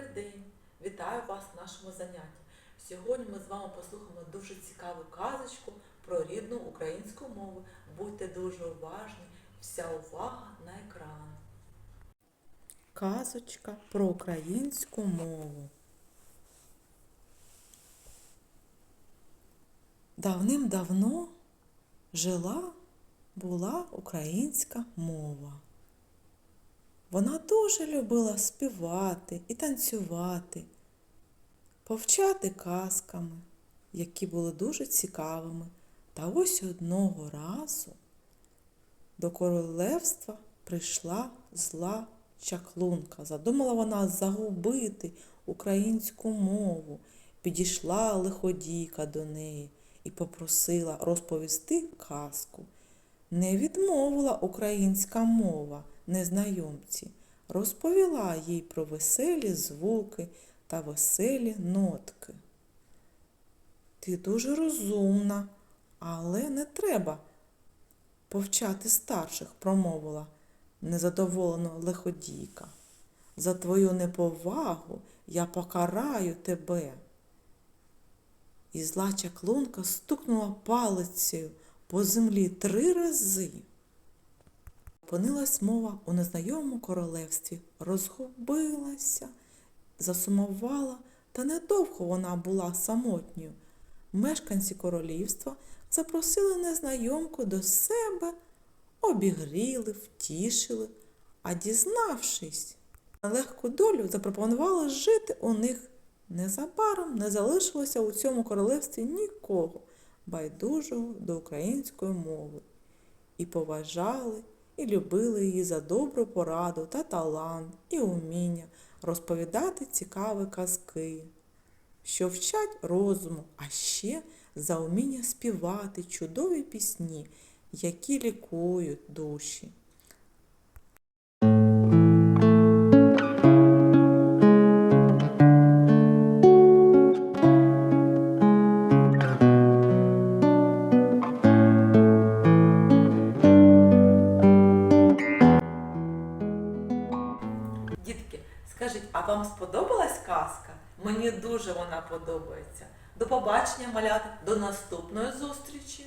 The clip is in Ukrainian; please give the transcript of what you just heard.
Добрий день! Вітаю вас на нашому занятті. Сьогодні ми з вами послухаємо дуже цікаву казочку про рідну українську мову. Будьте дуже уважні, вся увага на екран. Казочка про українську мову. Давним-давно жила була українська мова. Вона дуже любила співати і танцювати, повчати казками, які були дуже цікавими. Та ось одного разу до королевства прийшла зла чаклунка. Задумала вона загубити українську мову. Підійшла лиходійка до неї і попросила розповісти казку. Не відмовила українська мова незнайомці, розповіла їй про веселі звуки та веселі нотки. Ти дуже розумна, але не треба повчати старших, промовила незадоволено лиходійка. За твою неповагу я покараю тебе. І зла чаклунка стукнула палицею по землі три рази. Опинилась мова у незнайомому королевстві, розгубилася, засумувала, та недовго вона була самотньою. Мешканці королівства запросили незнайомку до себе, обігріли, втішили, а дізнавшись на легку долю, запропонували жити у них. Незабаром не залишилося у цьому королевстві нікого байдужого до української мови. І поважали, і любили її за добру пораду та талант, і уміння розповідати цікаві казки, що вчать розуму, а ще за уміння співати чудові пісні, які лікують душі. Скажіть, а вам сподобалась казка? Мені дуже вона подобається. До побачення, малята, до наступної зустрічі!